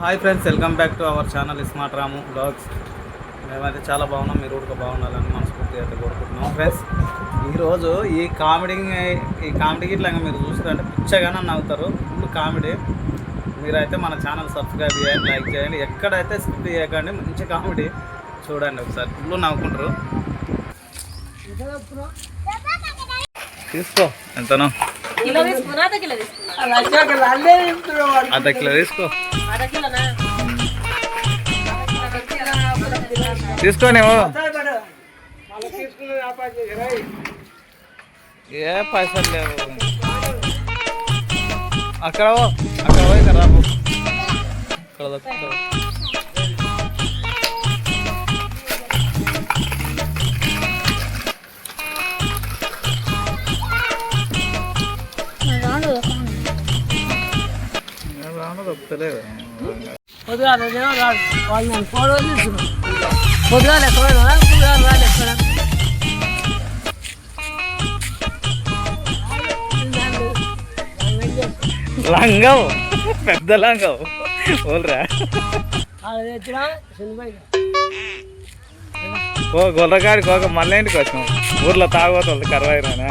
Hi friends welcome back to our channel smart Ramu blogs మేమైతే చాలా బాగున్నాం మీరు కూడా బాగుండాలని మనస్ఫూర్తిగా అయితే కోరుకుంటున్నాం ఫ్రెండ్స్ ఈరోజు ఈ కామెడీ ఈ కామెడీ ఇట్లా మీరు చూస్తారంటే పిచ్చగానే నవ్వుతారు ఫుల్ కామెడీ మీరైతే మన ఛానల్ సబ్స్క్రైబ్ చేయండి లైక్ చేయండి ఎక్కడైతే స్కిప్ చేయకండి మంచి కామెడీ చూడండి ఒకసారి ఫుల్ నవ్వుకుంటారు తీసుకో ఎంతనో అర్ధ కిలో తీసుకో తీసుకోనేమో ఏ పైసలు లేవు. అక్కడ అక్కడ పోయి ఇక్కడ రాబో. ఏ రాను. వాళ్ళు తీసుకున్నాం ఎక్కడ ఎక్కడ లంగం పెద్ద లంగం ఓల్రా ఓ గొల్లగాడికి ఒక మళ్ళీ ఇంటికి వచ్చినాం ఊర్లో తాగోతుంది కరవైనా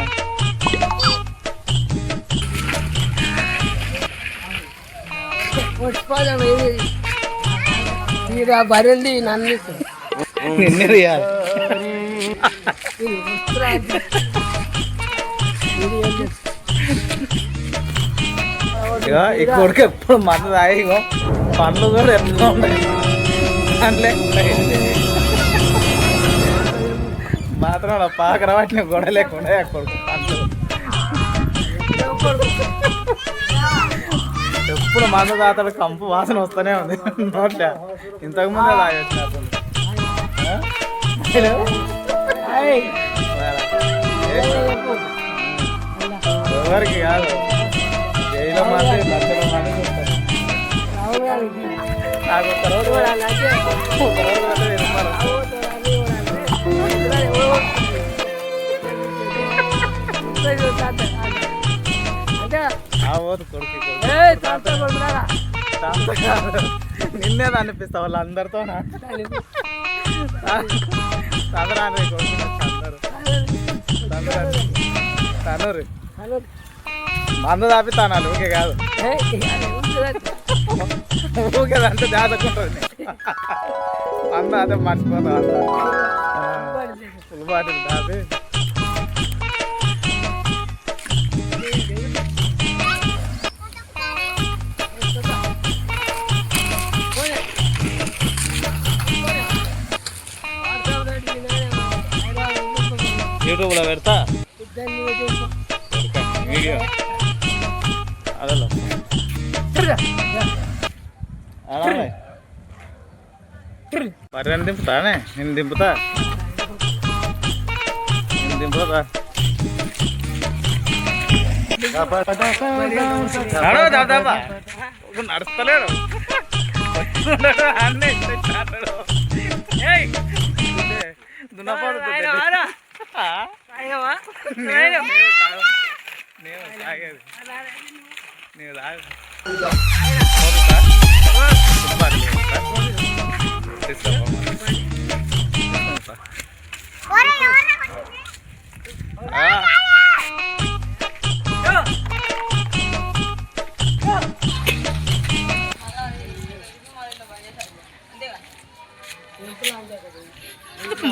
బరెల్ది నన్ను. ఈ కొడుకు ఎప్పుడు మందు తాగి ఇగో పండ్లు కూడా ఎట్లా ఉన్నాయి. ఉంటాయి. మాత్రం నా పాకర వాటిని గొడవ లేకుండా కొడుకు పండ్లు. ఎప్పుడు మందు తాతడు కంపు వాసన వస్తూనే ఉంది. నోట్ల. ఇంతకు ముందే తాగొచ్చు? ఎవరికి కాదు. జైలో చూస్తారు నాకు ఒక రోజు కూడా ఒక రోజు నిన్నే అనిపిస్తా వాళ్ళు అందరితోనా చదరాని కొడుకు అందరు. తనూరి మంద తానాలి ఊకే కాదు. ఊకే అంటే జాతకుంటుంది మంద అదే మర్చిపోతా ఫుల్ బాటిల్ యూట్యూబ్లో పెడతా. వీడియో. అదలో? దింపుతానే? నేను దింపుతా. నేను దింపుతా నడవ దాదాపా నడుస్తలేడు. అన్నీ దున్నపోదు నేను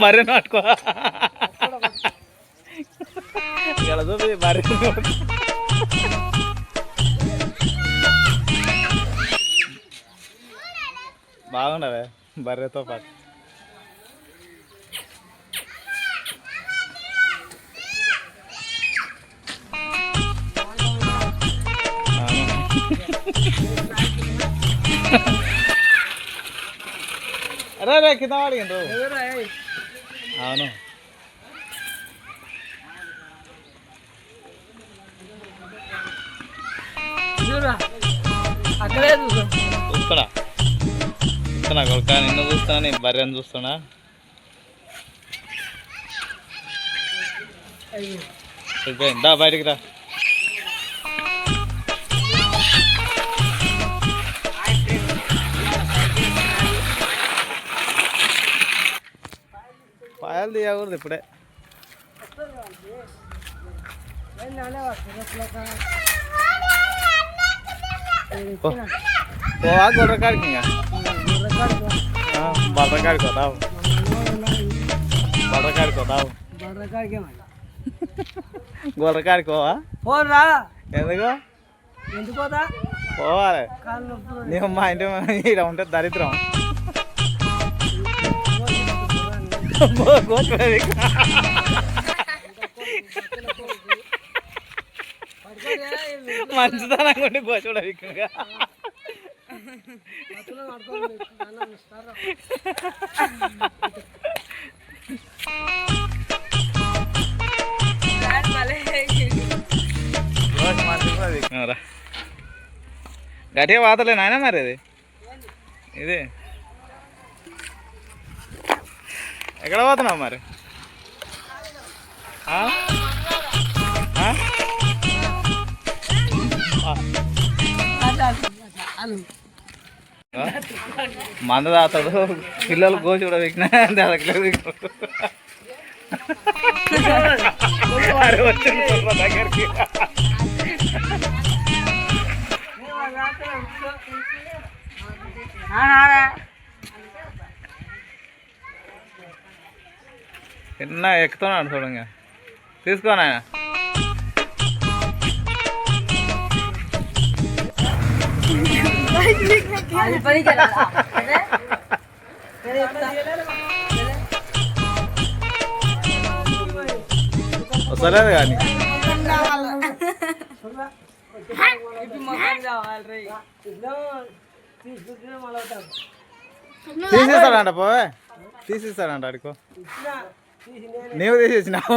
మరే నాటుకో. ఇక్కడ చూపి మరీ బాగుండవే బర్రెతో పాటు అరే రే కింద వాడిగిండ్రు అవును చూస్తున్నా చూస్తున్నా కొడుక నిన్ను చూస్తున్నా నేను బర్రెని చూస్తున్నా. దా బయటికి రా. తీయకూడదు ఇప్పుడే. పోవా గొర్రెకాడికి ఇంకా. బర్రకాడికి పోతావు. బర్రకాడికి పోతావు. గొర్రెకాడికి పోవా? పోరా. ఎందుకు? ఎందుకు పోవాలి. మా ఇంటి ఇక్కడ ఉంటే దరిద్రం. మంచిదనం కొన్ని గోచుకోవడం ఇంకా గట్టిగా వాతలే నాయన మరి అది ఇది? ఎక్కడ పోతున్నావు మరి? మంద తాతాడు పిల్లలు గోచి కూడా పెట్టినా వచ్చింది కుర్ర దగ్గరికి. చిన్న ఎక్కుతున్నాడు చూడంగా తీసుకో నాయన. వస్తలేదు కానీ. తీసేస్తాడంట పోవే. తీసేస్తాడంట అడుకో నీవు తీసేసినావు.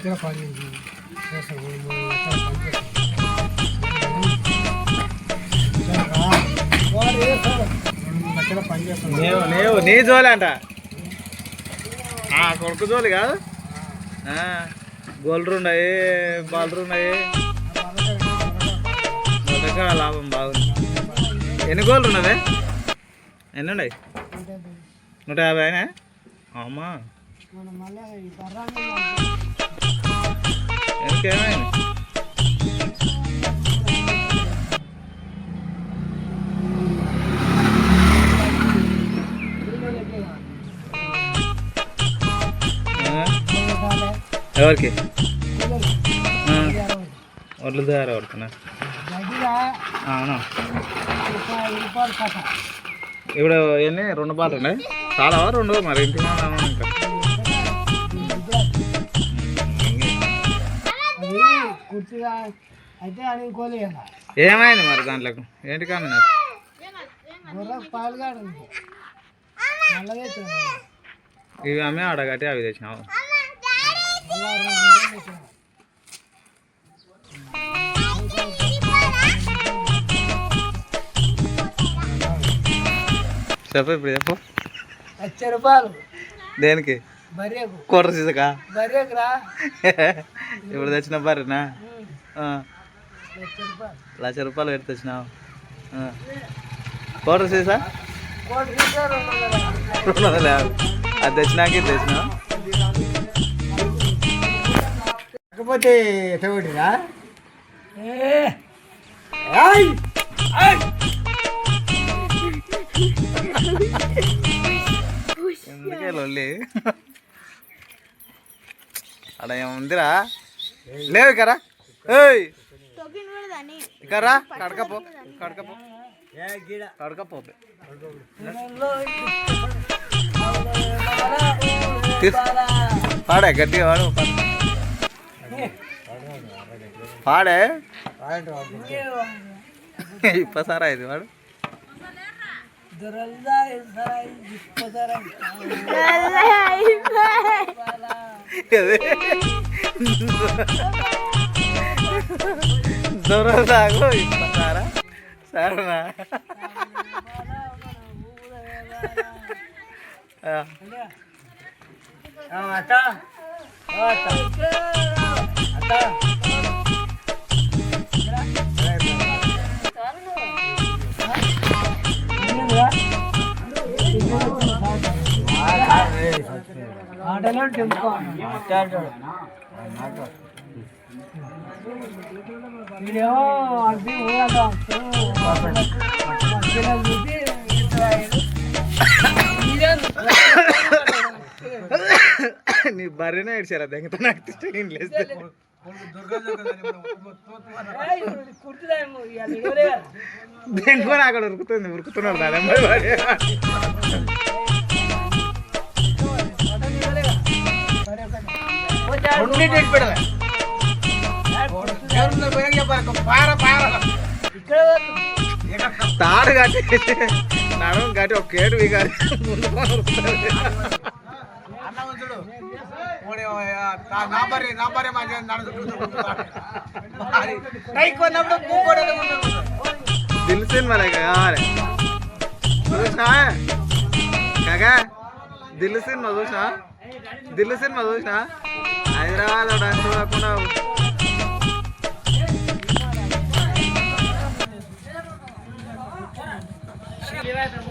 ఉమ్. నీవు నీవు నీ జోలి అంట కొడుకు జోలి కాదు? గోల్డ్రు ఉన్నాయి బాల్డ్రు ఉన్నాయి దగ్గర లాభం బాగుంది. ఎన్ని గోల్డ్ ఉన్నది ఎన్ని ఉన్నాయి నూట యాభై అయినా అమ్మా. ఎందుకేమైంది ఆ? ఎవరికి? ఆ. ఒడ్లు దారా పడుతున్నా అవును? ఇప్పుడు ఎన్ని రెండు బాలు ఉన్నాయి. చాలా రెండు మరి. ఇంటి అయితే అని ఏమైంది మరి దాంట్లోకి? ఏంటి కామినారు గుర్రకు నల్లగా ఇచ్చాను ఇవి అమ్మే ఆడగట్టి అవి తెచ్చినావు. చెప్పు ఇప్పుడు చెప్పు. లక్ష రూపాయలు. దేనికి? బర్రెకు. కూర సీసకా? ఇప్పుడు తెచ్చిన బర్రెనా? లక్ష రూపాయలు. తెచ్చినావు ఆ. కూర సీసా రెండు వందల యాభై. అది తెచ్చినాక తెచ్చినావు. కాకపోతే ఎటువంటి ఎందుకే లొల్లి? అక్కడ ఏముందిరా? లేవు ఇకరా ఏయ్! ఇకరా కడకపో కడకపో. కడకపో పాడే గట్టిగా వాడు పాడు. పాడే. ఇప్పసారా ఇది వాడు? అదే. దొరదాగు ఇప్పసారా సరేనా. ఆటలో టెంపో వీడేమో అది నీ బర్రెనే ఏడ్చారా దెంగతో నాకు తిష్టం లేస్తే అక్కడ ఉరుకుతుంది ఉరుకుతున్నాడు దాని అమ్మాయి వాడే తాడు కట్టి నడుము కట్టి ఒక కేటు విగాలి ముందు ఉరుకుతుంది దిల్సిన్ మన కావాలి చూసినా కాగా దిల్లు సినిమా చూసినా దిల్లు సినిమా చూసినా హైదరాబాద్ డాన్స్ చూడకుండా Yeah, I don't know.